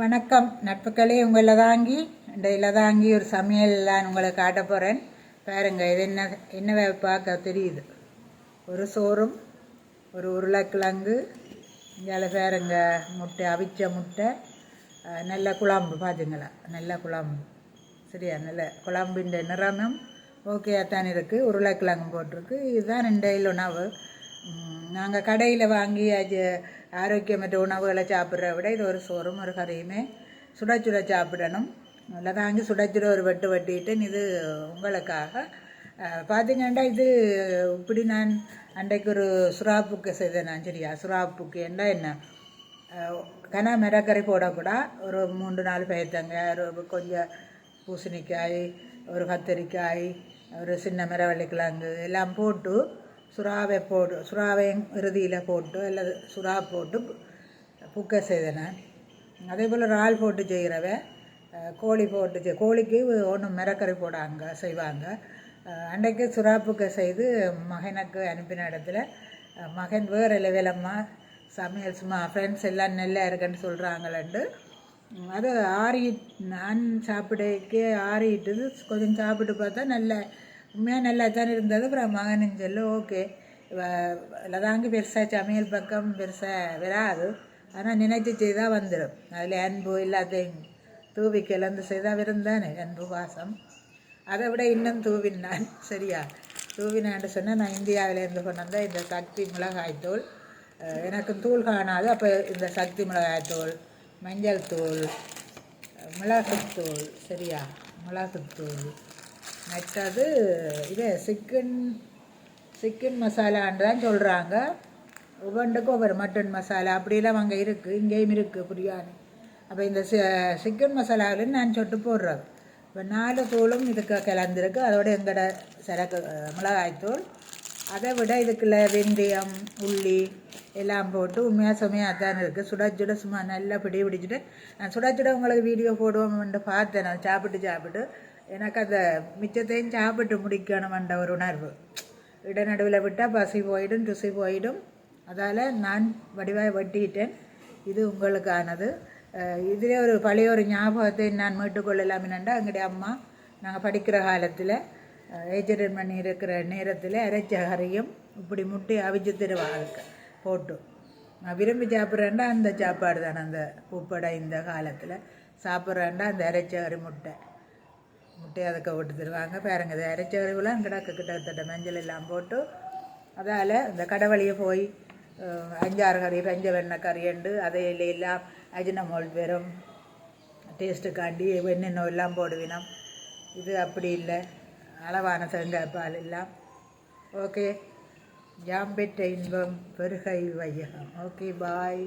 வணக்கம் நட்புகளே உங்கள் இலதாங்கி இந்த இலதாங்கி ஒரு சமையல் நான் உங்களை காட்ட போகிறேன் பாருங்கள் இது என்ன என்ன பார்க்க தெரியுது. ஒரு சோறும் ஒரு உருளைக்கிழங்கு இங்கே பாருங்க முட்டை அவிச்ச முட்டை நல்ல குழம்பு பார்த்துங்களா நல்ல குழம்பு. சரியா? நல்ல குழம்பின் நிறமும் ஓகேயாக தான் இருக்குது உருளைக்கிழங்கு போட்டிருக்கு. இதுதான் ரெண்டையில் உணவு. நாங்கள் கடையில் வாங்கி அது ஆரோக்கியமற்ற உணவுகளை சாப்பிட்ற விட இது ஒரு சோறும் ஒரு கறியுமே. சுட சுட சாப்பிடணும். நல்லா தாங்கி சுட சுட ஒரு வெட்டு வெட்டிட்டு இது உங்களுக்காக. பார்த்தீங்கன்னா இது இப்படி நான் அன்றைக்கு ஒரு சுறாப்புக்கு செய்தேன் நான் சரியா? சுறாப்புக்கு என்ன என்ன? கனா மிரக்கறி போடக்கூடா. ஒரு மூன்று நாலு பயத்தங்க ஒரு கொஞ்சம் பூசணிக்காய் ஒரு கத்தரிக்காய் ஒரு சின்ன மிரவள்ளிக்கிழங்கு எல்லாம் போட்டு சுறாவை போட்டு சுறாவையும் இறுதியில் போட்டு அல்லது சுறா போட்டு புக்க செய்தேன். நான் அதே போல் இறால் போட்டு செய்கிறவ கோழி போட்டு செய் கோழிக்கு ஒன்றும் மிரக்கறி போடாங்க செய்வாங்க. அன்றைக்கு அன்றைக்கு சுறாப்புக்க செய்து மகனுக்கு அனுப்பின இடத்துல மகன் வேறு லெவலம்மா சமையல் சும்மா ஃப்ரெண்ட்ஸ் எல்லாம் நல்லா இருக்குன்னு சொல்கிறாங்களேன்ட்டு அது ஆறி நான் சாப்பிடக்கே ஆறிட்டுது கொஞ்சம் சாப்பிட்டு பார்த்தா நல்ல உண்மையாக நல்லா தான் இருந்தது. அப்புறம் மகனும் சொல்லு ஓகே. லதாங்கு பெருசாக சமையல் பக்கம் பெருசாக வராது. ஆனால் நினைத்து செய்தால் வந்துடும் அதில் அன்பு எல்லாத்தையும் தூவி கிளந்து செய்தால் விருந்தானே அன்பு வாசம் அதை விட இன்னும் தூவினான். சரியா? தூவினான்னு சொன்னால் நான் இந்தியாவிலேருந்து கொண்டு வந்த இந்த சக்தி மிளகாய்த்தூள் எனக்கு தூள் காணாது. அப்போ இந்த சக்தி மிளகாய்த்தூள் மஞ்சள் தூள் மிளகுத்தூள். சரியா? மிளகுத்தூள். மற்றது இது சிக்கன் சிக்கன் மசாலான்னு தான் சொல்கிறாங்க ஒவ்வொன்றுக்கும் ஒவ்வொரு மட்டன் மசாலா அப்படிலாம் அங்கே இருக்குது இங்கேயும் இருக்குது பிரியாணி. அப்போ இந்த சிக்கன் மசாலாவிலும் நான் சொட்டு போடுறேன் இப்போ நாலு தூளும் இதுக்கு கலந்துருக்கு. அதோட எங்களோட சரக்கு மிளகாய்த்தூள் அதை விட இதுக்குள்ள வெந்தயம் உள்ளி எல்லாம் போட்டு உண்மையாக சுமையாக தான் இருக்குது சுட சுட சும்மா நல்லா பிடி பிடிச்சிட்டு நான் சுட சுட உங்களுக்கு வீடியோ போடுவோம்னு பார்த்தேன். நான் சாப்பிட்டு சாப்பிட்டு எனக்கு அந்த மிச்சத்தையும் சாப்பிட்டு முடிக்கணுமென்ற ஒரு உணர்வு. இடநடுவில் விட்டால் பசி போயிடும் ருசி போயிடும். அதால் நான் வடிவாக வெட்டிட்டேன். இது உங்களுக்கானது. இதிலே ஒரு பழைய ஒரு ஞாபகத்தை நான் மீட்டுக்கொள்ளலாம் என்னண்டா எங்களுடைய அம்மா நாங்கள் படிக்கிற காலத்தில் ஏஜென்ட் பண்ணி இருக்கிற நேரத்தில் அரைச்ச கறியும் இப்படி முட்டி அவிச்சு தருவாங்க போட்டு. நான் விரும்பி சாப்பிட்றேன்டா அந்த சாப்பாடு தானே அந்த உப்படை இந்த காலத்தில். சாப்பிட்றேன்டா அந்த அரைச்ச கறி முட்டை. முட்டையை அதை விட்டு தருவாங்க. பாருங்க இது அரைச்ச கறிவெல்லாம் கிடக்கு கிட்டத்தட்ட மஞ்சள் எல்லாம் போட்டு அதால் இந்த கடவழியை போய் அஞ்சாறு கறி பஞ்ச வெண்ணெய் கறியண்டு அதையில எல்லாம் அஜினமோல் வெறும் டேஸ்ட்டுக்காண்டி வெண்ணெண்ணோ எல்லாம் போடுவினோம். இது அப்படி இல்லை. அளவான தேங்காய் பால் எல்லாம். ஓகே ஜாம்பெட்ட இன்பம் பெருகை வையகம். Okay bye